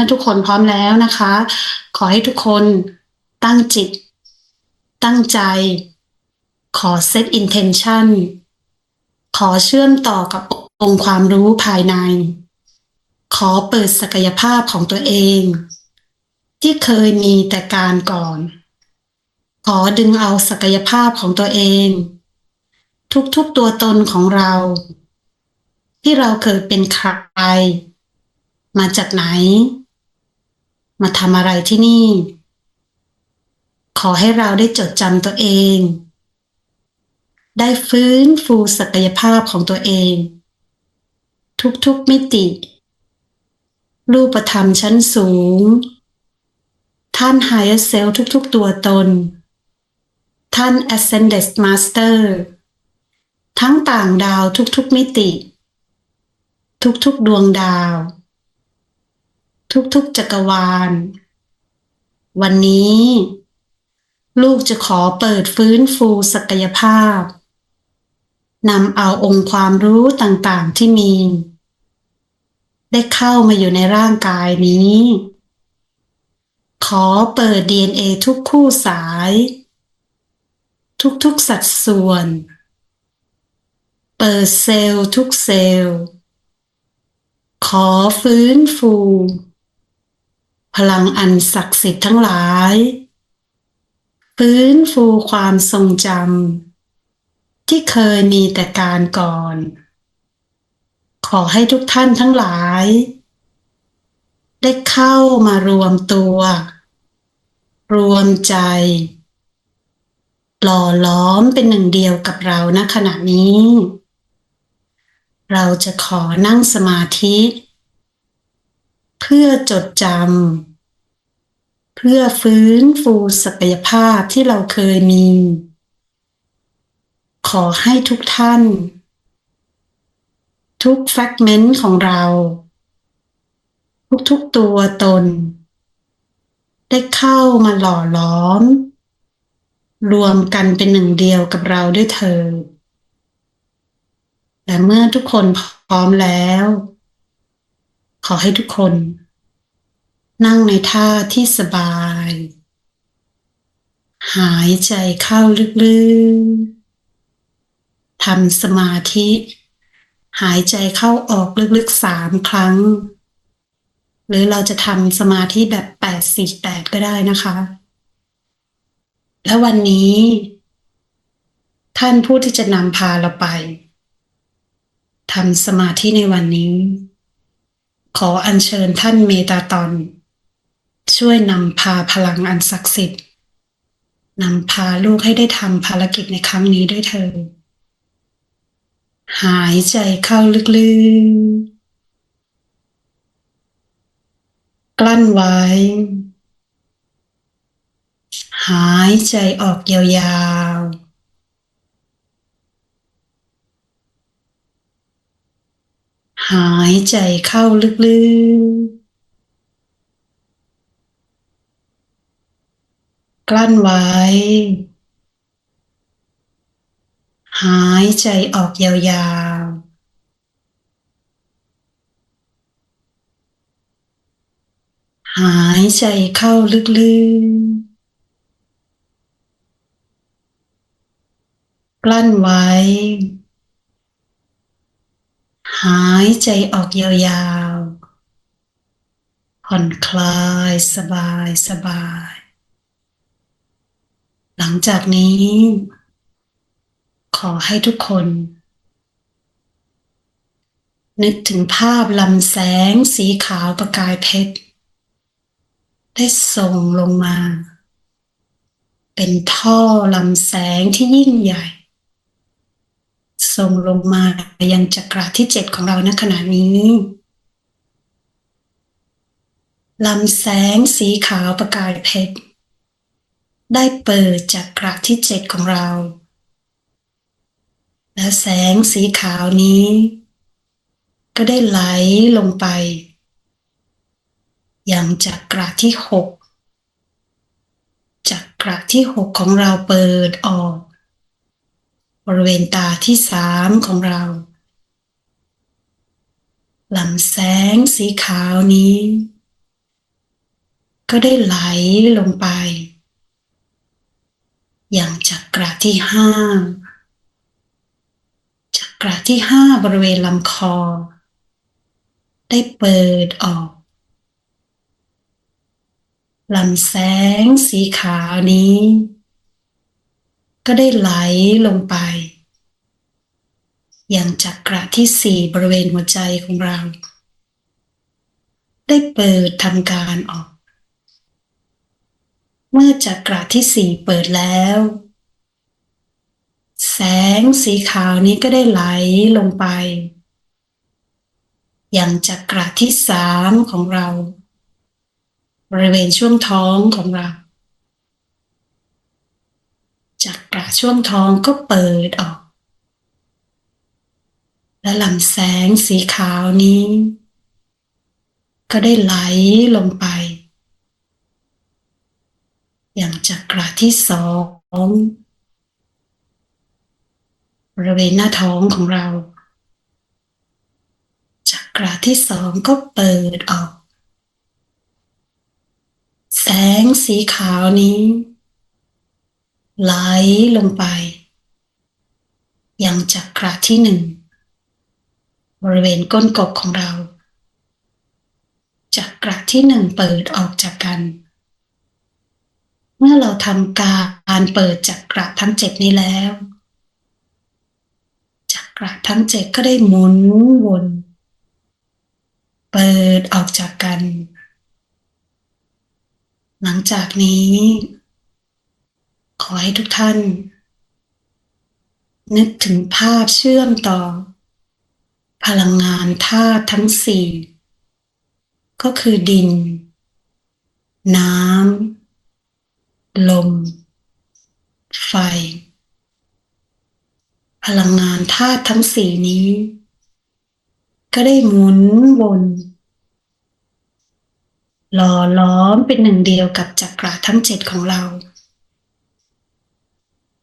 าทุกคนพร้อมแล้วนะคะ ขอให้ทุกคนตั้งจิต ตั้งใจ ขอ set intention ขอเชื่อมต่อกับองค์ความรู้ภายใน ขอเปิดศักยภาพของตัวเอง ที่เคยมีแต่การก่อน ขอดึงเอาศักยภาพของตัวเอง ทุกๆตัวตนของเรา ที่เราเคยเป็นใครมาจากไหน มาทำอะไรที่นี่ ขอให้เราได้จดจำตัวเอง ได้ฟื้นฟูศักยภาพของตัวเอง ทุกๆมิติ รูปธรรมชั้นสูง ท่าน Higher Self ทุกๆตัวตน ท่าน Ascended Master ทั้งต่างดาวทุกๆมิติ ทุกๆดวงดาว ทุกๆจักรวาล วันนี้ ลูกจะขอเปิดฟื้นฟูศักยภาพนำเอาองค์ความรู้ต่างๆที่มี ได้เข้ามาอยู่ในร่างกายนี้ ขอเปิด DNA ทุกคู่สาย ทุกๆสัดส่วน เปิดเซลล์ทุกเซลล์ ขอฟื้นฟู พลังอันศักดิ์สิทธิ์ทั้งหลาย ฟื้นฟูความทรงจำที่เคยมีแต่การก่อน ขอให้ทุกท่านทั้งหลาย ได้เข้ามารวมตัว รวมใจ หล่อล้อมเป็นหนึ่งเดียวกับเราณขณะนี้ เราจะขอนั่งสมาธิ เพื่อจดจำ เพื่อฟื้นฟูศักยภาพที่เราเคยมี ขอให้ทุกท่าน ทุกแฟกเมนต์ของเรา ทุกๆตัวตน ได้เข้ามาหล่อล้อม รวมกันเป็นหนึ่งเดียวกับเราด้วยเธอและเมื่อทุกคนพร้อมแล้วขอให้ทุกคน นั่งในท่าที่สบาย หายใจเข้าลึกๆทำสมาธิ หายใจเข้าออกลึกๆสามครั้ง หรือเราจะทำสมาธิแบบแปดสี่แปดก็ได้นะคะ และวันนี้ ท่านผู้ที่จะนำพาเราไปทำสมาธิในวันนี้ ขออัญเชิญท่านเมตาตอน ช่วยนำพาพลังอันศักดิ์สิทธิ์นำพาลูกให้ได้ทำภารกิจในครั้งนี้ด้วยเธอ หายใจเข้าลึกๆ กลั้นไว้ หายใจออกยาวๆหายใจเข้าลึกๆ กลั้นไว้ หายใจออกยาวๆหายใจเข้าลึกๆ กลั้นไว้ หายใจออกยาวๆ ผ่อนคลายสบายสบาย หลังจากนี้ ขอให้ทุกคน นึกถึงภาพลำแสงสีขาวประกายเพชร ได้ส่งลงมา เป็นท่อลำแสงที่ยิ่งใหญ่ ส่งลงมายังจักรที่เจ็ดของเราณขณะนี้ลำแสงสีขาวประกายเพชร ได้เปิดจักกระที่เจ็ดของเรา และแสงสีขาวนี้ ก็ได้ไหลลงไป ยังจักกระที่หกจักระที่หกของเราเปิดออก บริเวณตาที่สามของเราลำแสงสีขาวนี้ ก็ได้ไหลลงไป อย่างจักระที่ห้าจักระที่ห้าบริเวณลำคอ ได้เปิดออกลำแสงสีขาวนี้ ก็ได้ไหลลงไป อย่างจักระที่สี่บริเวณหัวใจของเรา ได้เปิดทำการออก เมื่อจักระที่สี่เปิดแล้ว แสงสีขาวนี้ก็ได้ไหลลงไป อย่างจักระที่สามของเรา บริเวณช่วงท้องของเราจักระช่วงท้องก็เปิดออก และลำแสงสีขาวนี้ ก็ได้ไหลลงไป อย่างจักระที่สองบริเวณหน้าท้องของเรา จักระที่สองก็เปิดออก แสงสีขาวนี้ ไหลลงไป ยังจักระที่หนึ่งบริเวณก้นกบของเรา จักระที่หนึ่งเปิดออกจากกัน เมื่อเราทำการเปิดจักระทั้งเจ็ดนี้แล้ว จักระทั้งเจ็ดก็ได้หมุนวน เปิดออกจากกัน หลังจากนี้ ขอให้ทุกท่าน นึกถึงภาพเชื่อมต่อ พลังงานธาตุทั้งสี่ ก็คือดิน น้ำ ลม ไฟ พลังงานธาตุทั้งสี่นี้ ก็ได้หมุนวนหล่อล้อมเป็นหนึ่งเดียวกับจักระทั้งเจ็ดของเรา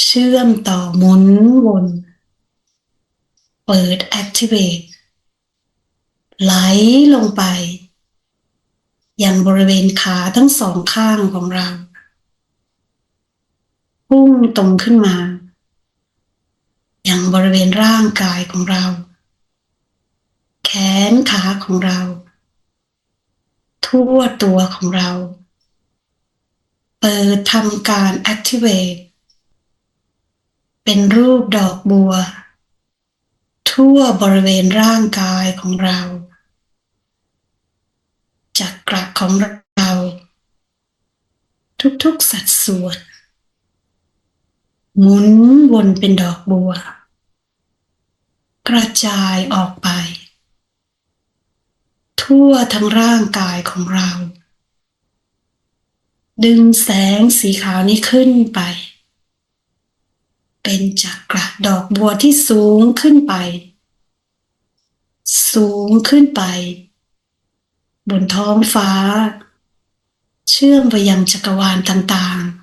เชื่อมต่อหมุนวน เปิด activate ไหลลงไป ยังบริเวณขาทั้งสองข้างของเรา พุ่งตรงขึ้นมา อยังบริเวณร่างกายของเรา แขนขาของเรา ทั่วตัวของเรา เปิดทำการ activate เป็นรูปดอกบัว ทั่วบริเวณร่างกายของเราจักระของเรา ทุกๆสัดส่วน หมุนวนเป็นดอกบัว กระจายออกไป ทั่วทั้งร่างกายของเรา ดึงแสงสีขาวนี้ขึ้นไป เป็นจักระดอกบัวที่สูงขึ้นไป สูงขึ้นไป บนท้องฟ้า เชื่อมไปยังจักรวาลต่างๆ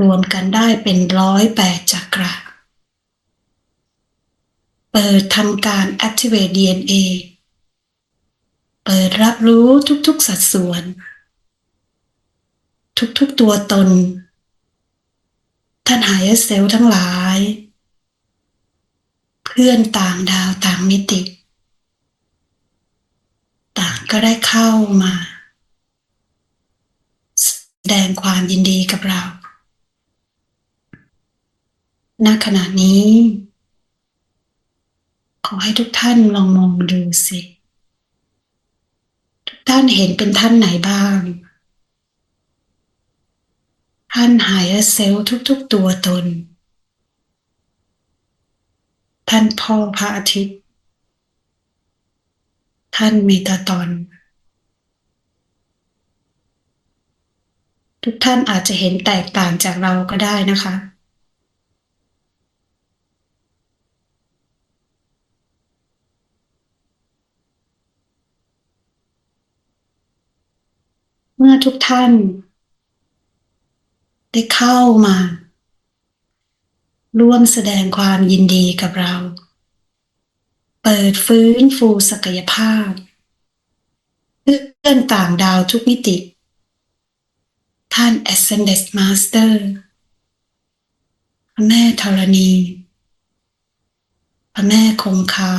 รวมกันได้เป็นร้อยแปดจักระ เปิดทำการ activate DNA เปิดรับรู้ทุกๆสัดส่วน ทุกๆตัวตน ท่านหายเซลล์ทั้งหลาย เพื่อนต่างดาวต่างมิติ ต่างก็ได้เข้ามา แสดงความยินดีกับเรา ณขณะนี้ ขอให้ทุกท่านลองมองดูสิ ทุกท่านเห็นเป็นท่านไหนบ้าง ท่านหายเซลล์ทุกๆตัวตน ท่านพ่อพระอาทิตย์ ท่านเมตาตอน ทุกท่านอาจจะเห็นแตกต่างจากเราก็ได้นะคะ เมื่อทุกท่าน ได้เข้ามา ร่วมแสดงความยินดีกับเรา เปิดฟื้นฟูศักยภาพเพื่อนต่างดาวทุกมิติ ท่าน Ascended Master พระแม่ธรณีพระแม่คงคา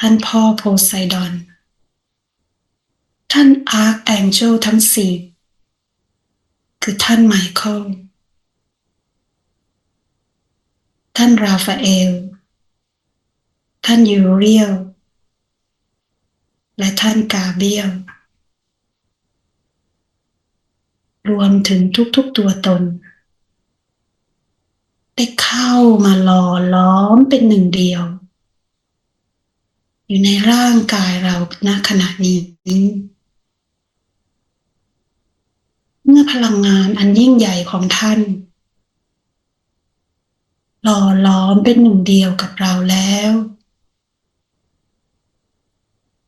ท่านพ่อโพไซดอน ท่านอาร์คแองเจลทั้งสี่คือท่านไมเคิลท่านราฟาเอล ท่านยูเรียล และท่านกาเบียล รวมถึงทุกๆตัวตน ได้เข้ามาหล่อล้อมเป็นหนึ่งเดียว อยู่ในร่างกายเราณขณะนี้ เมื่อพลังงานอันยิ่งใหญ่ของท่านหล่อล้อมเป็นหนึ่งเดียวกับเราแล้ว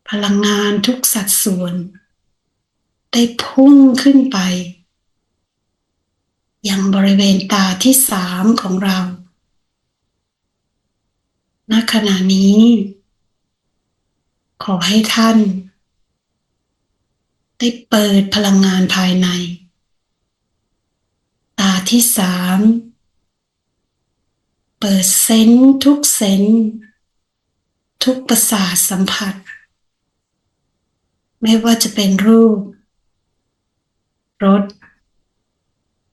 พลังงานทุกสัดส่วน ได้พุ่งขึ้นไป ยังบริเวณตาที่สามของเราณขณะนี้ ขอให้ท่าน ได้เปิดพลังงานภายใน ที่สามเปิดเซนทุกเซนทุกประสาทสัมผัส ไม่ว่าจะเป็นรูปรส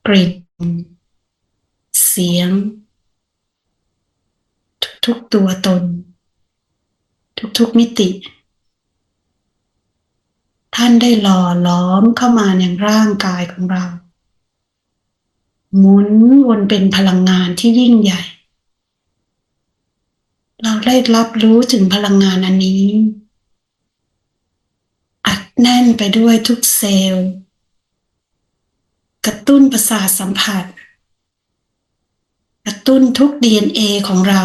กลิ่นเสียง ทุกๆตัวตน ทุกๆมิติ ท่านได้หล่อล้อมเข้ามาในร่างกายของเรา หมุนวนเป็นพลังงานที่ยิ่งใหญ่ เราได้รับรู้ถึงพลังงานอันนี้อัดแน่นไปด้วยทุกเซลล์ กระตุ้นประสาทสัมผัส กระตุ้นทุก DNA ของเรา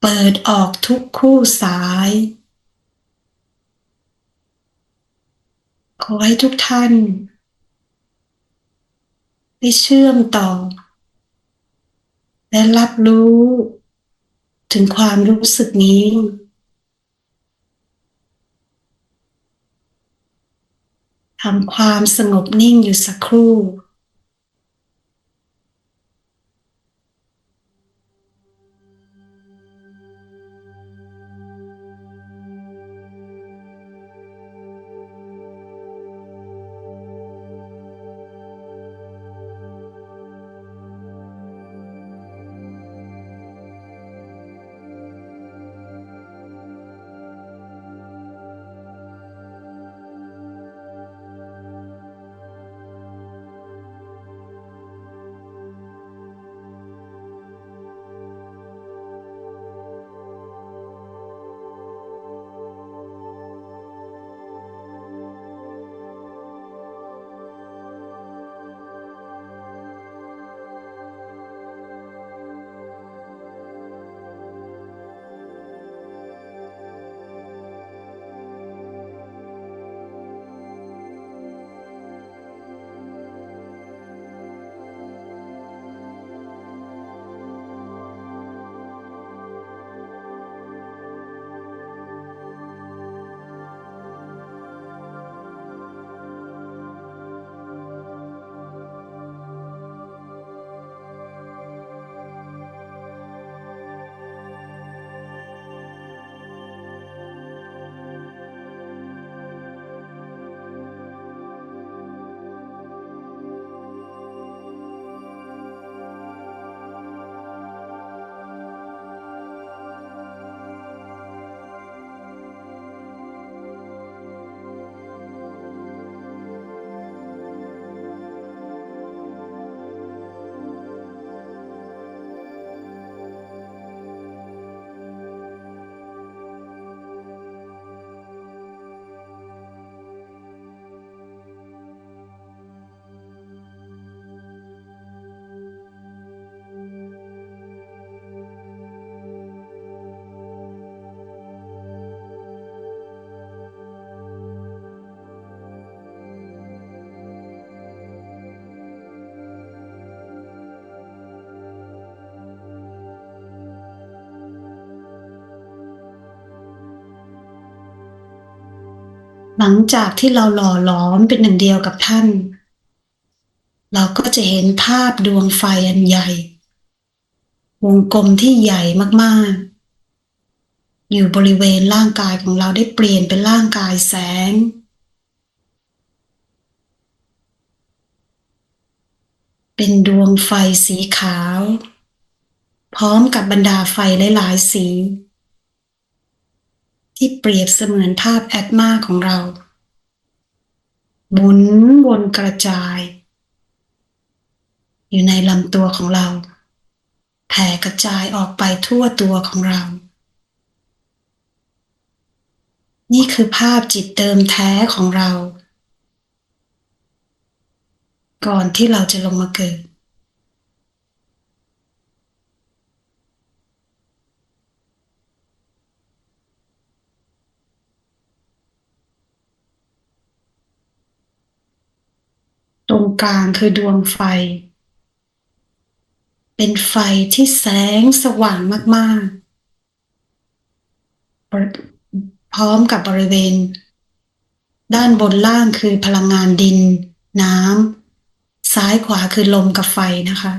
เปิดออกทุกคู่สายขอให้ทุกท่าน ได้เชื่อมต่อ และรับรู้ถึงความรู้สึกนี้ ทำความสงบนิ่งอยู่สักครู่ หลังจากที่เราหล่อหลอมเป็นหนึ่งเดียวกับท่าน เราก็จะเห็นภาพดวงไฟอันใหญ่ วงกลมที่ใหญ่มากๆ อยู่บริเวณร่างกายของเราได้เปลี่ยนเป็นร่างกายแสง เป็นดวงไฟสีขาว พร้อมกับบรรดาไฟหลายๆสี ที่เปรียบเสมือนภาพแอดมาของเราหมุนวนกระจาย อยู่ในลำตัวของเรา แผ่กระจายออกไปทั่วตัวของเรา นี่คือภาพจิตเดิมแท้ของเรา ก่อนที่เราจะลงมาเกิด ต รงกลางคือดวงไฟ เป็นไฟที่แสงสว่างมาก ๆ พร้อมกับบริเวณ ด้านบนล่างคือพลังงานดิน น้ำซ้ายขวาคือลมกับไฟนะคะ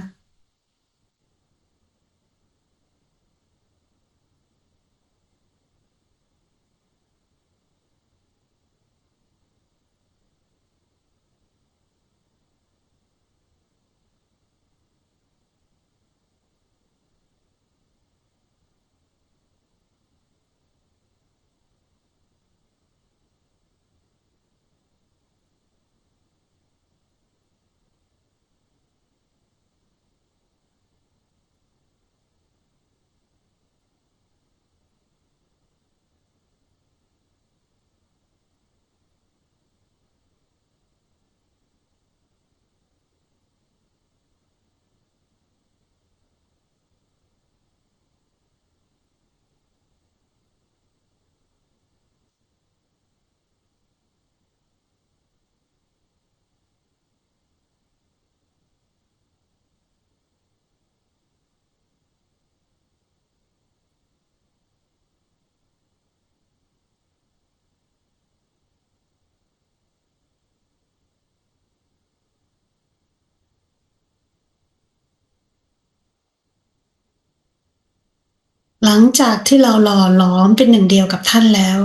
หลังจากที่เราหล่อหลอมเป็นหนึ่งเดียวกับท่านแล้ว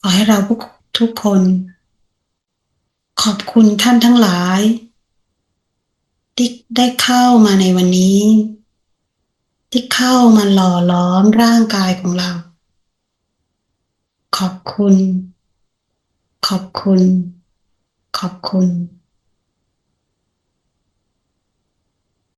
ขอให้เราทุกคน ขอบคุณท่านทั้งหลายที่ได้เข้ามาในวันนี้ ที่เข้ามาหล่อหลอมร่างกายของเรา ขอบคุณ ขอบคุณ ขอบคุณ